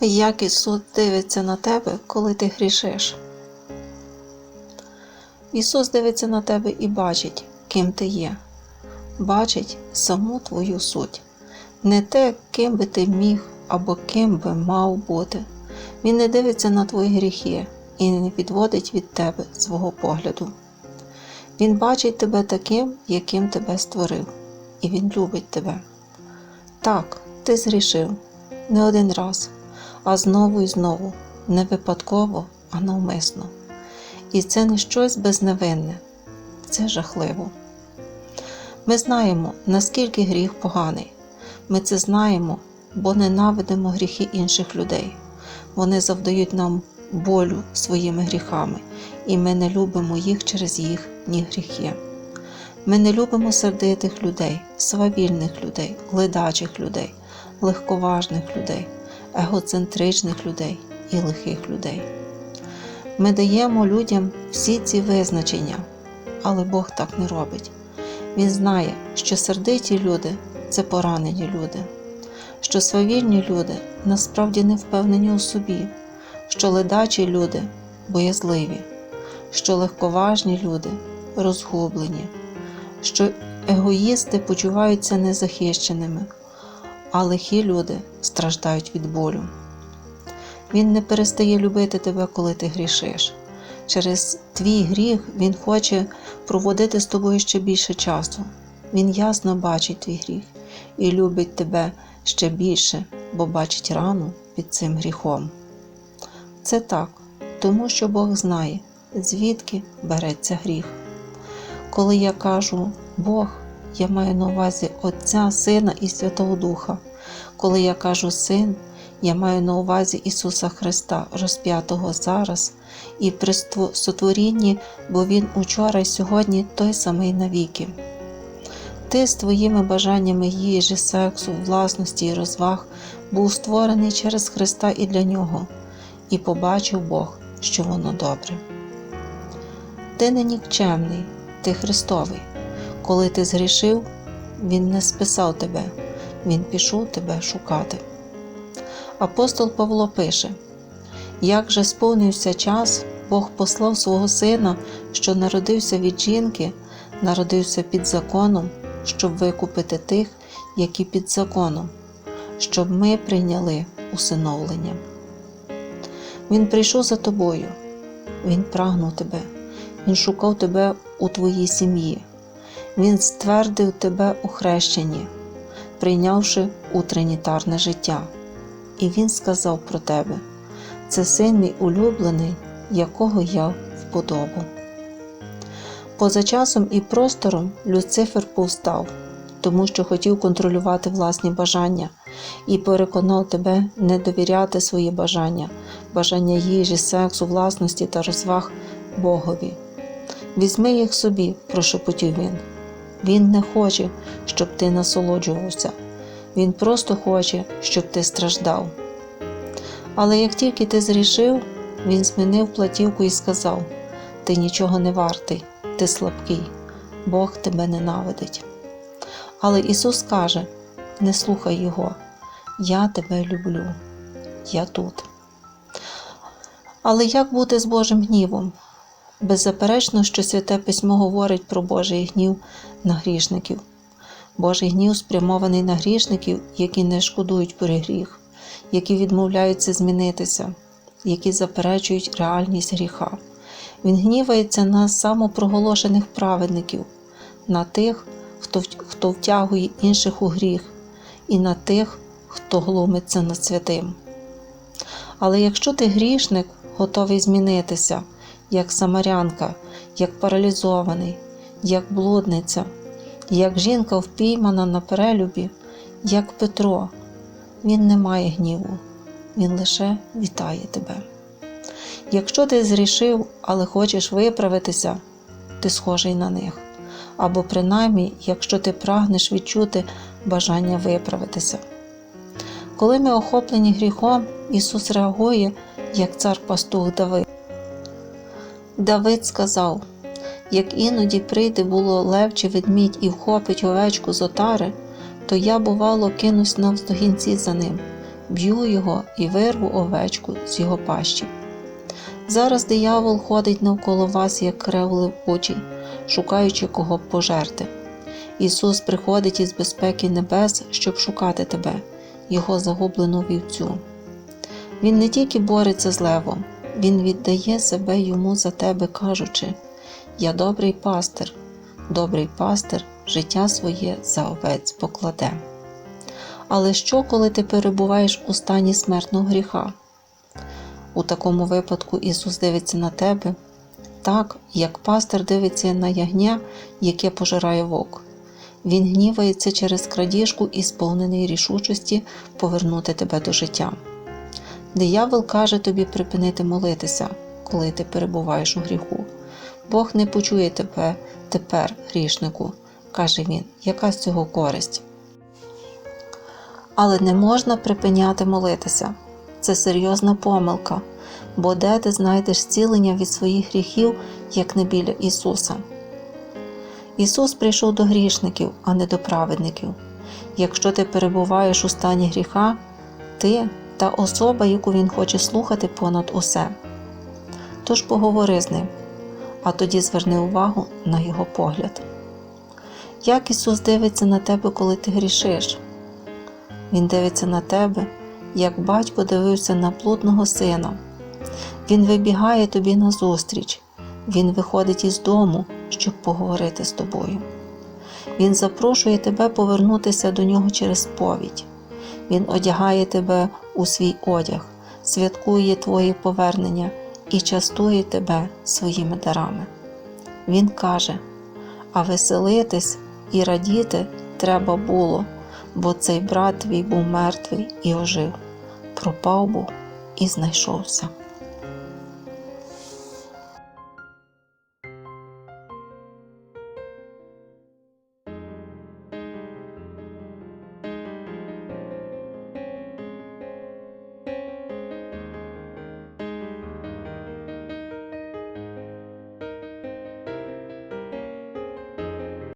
Як Ісус дивиться на тебе, коли ти грішиш? Ісус дивиться на тебе і бачить, ким ти є, бачить саму твою суть, не те, ким би ти міг або ким би мав бути. Він не дивиться на твої гріхи і не відводить від тебе свого погляду. Він бачить тебе таким, яким тебе створив, і Він любить тебе. Так, ти зрішив не один раз, а знову і знову, не випадково, а навмисно. І це не щось безневинне, це жахливо. Ми знаємо, наскільки гріх поганий. Ми це знаємо, бо ненавидимо гріхи інших людей. Вони завдають нам болю своїми гріхами, і ми не любимо їх через їхні гріхи. Ми не любимо сердитих людей, свавільних людей, ледачих людей, легковажних людей, егоцентричних людей і лихих людей. Ми даємо людям всі ці визначення, але Бог так не робить. Він знає, що сердиті люди це поранені люди, що свавільні люди насправді не впевнені у собі, що ледачі люди боязливі, що легковажні люди розгублені, що егоїсти почуваються незахищеними, а лихі люди страждають від болю. Він не перестає любити тебе, коли ти грішиш. Через твій гріх Він хоче проводити з тобою ще більше часу. Він ясно бачить твій гріх і любить тебе ще більше, бо бачить рану під цим гріхом. Це так, тому що Бог знає, звідки береться гріх. Коли я кажу Бог, я маю на увазі Отця, Сина і Святого Духа. Коли я кажу Син, я маю на увазі Ісуса Христа, розп'ятого зараз і при сотворінні, бо Він учора й сьогодні той самий навіки. Ти з твоїми бажаннями їжі, сексу, власності і розваг був створений через Христа і для Нього, і побачив Бог, що воно добре. Ти не нікчемний, ти Христовий. Коли ти згрішив, Він не списав тебе, Він пішов тебе шукати. Апостол Павло пише: Як же сповнився час, Бог послав свого Сина, що народився від жінки, народився під законом, щоб викупити тих, які під законом, щоб ми прийняли усиновлення. Він прийшов за тобою, Він прагнув тебе, Він шукав тебе у твоїй сім'ї, Він ствердив тебе у хрещенні, прийнявши у тринітарне життя. І Він сказав про тебе: це син мій улюблений, якого я вподобу. Поза часом і простором Люцифер повстав, тому що хотів контролювати власні бажання і переконав тебе не довіряти свої бажання, бажання їжі, сексу, власності та розваг Богові. Візьми їх собі, прошепотів він. Він не хоче, щоб ти насолоджувався. Він просто хоче, щоб ти страждав. Але як тільки ти зрішив, він змінив платівку і сказав: Ти нічого не вартий, ти слабкий, Бог тебе ненавидить. Але Ісус каже: Не слухай Його, я тебе люблю, я тут. Але як бути з Божим гнівом? Беззаперечно, що Святе Письмо говорить про Божий гнів на грішників. Божий гнів спрямований на грішників, які не шкодують про гріх, які відмовляються змінитися, які заперечують реальність гріха. Він гнівається на самопроголошених праведників, на тих, хто, хто втягує інших у гріх, і на тих, хто глумиться над святим. Але якщо ти грішник, готовий змінитися, як самарянка, як паралізований, як блудниця, як жінка впіймана на перелюбі, як Петро, він не має гніву, він лише вітає тебе. Якщо ти зрішив, але хочеш виправитися, ти схожий на них. Або принаймні, якщо ти прагнеш відчути бажання виправитися. Коли ми охоплені гріхом, Ісус реагує, як цар пастух Давид. Давид сказав: як іноді прийде було лев чи ведмідь і вхопить овечку з отари, то я, бувало, кинусь навздогінці за ним б'ю його і вирву овечку з його пащі. Зараз диявол ходить навколо вас, як кривлив очі, шукаючи кого б пожерти. Ісус приходить із безпеки небес, щоб шукати тебе, Його загублену вівцю. Він не тільки бореться з левом, Він віддає себе йому за тебе, кажучи: Я добрий пастир, добрий пастир життя своє за овець покладе. Але що, коли ти перебуваєш у стані смертного гріха? У такому випадку Ісус дивиться на тебе, так, як пастир дивиться на ягня, яке пожирає вовк. Він гнівається через крадіжку і сповнений рішучості повернути тебе до життя. Диявол каже тобі припинити молитися, коли ти перебуваєш у гріху. Бог не почує тебе тепер, грішнику, каже він, яка з цього користь. Але не можна припиняти молитися. Це серйозна помилка, бо де ти знайдеш зцілення від своїх гріхів, як не біля Ісуса. Ісус прийшов до грішників, а не до праведників. Якщо ти перебуваєш у стані гріха, ти та особа, яку Він хоче слухати понад усе. Тож поговори з ним, а тоді зверни увагу на Його погляд. Як Ісус дивиться на тебе, коли ти грішиш? Він дивиться на тебе, як батько дивився на плутного сина. Він вибігає тобі назустріч, Він виходить із дому, щоб поговорити з тобою. Він запрошує тебе повернутися до нього через сповідь. Він одягає тебе у свій одяг, святкує твоє повернення і частує тебе своїми дарами. Він каже: А веселитись і радіти треба було, бо цей брат твій був мертвий і ожив, пропав був і знайшовся.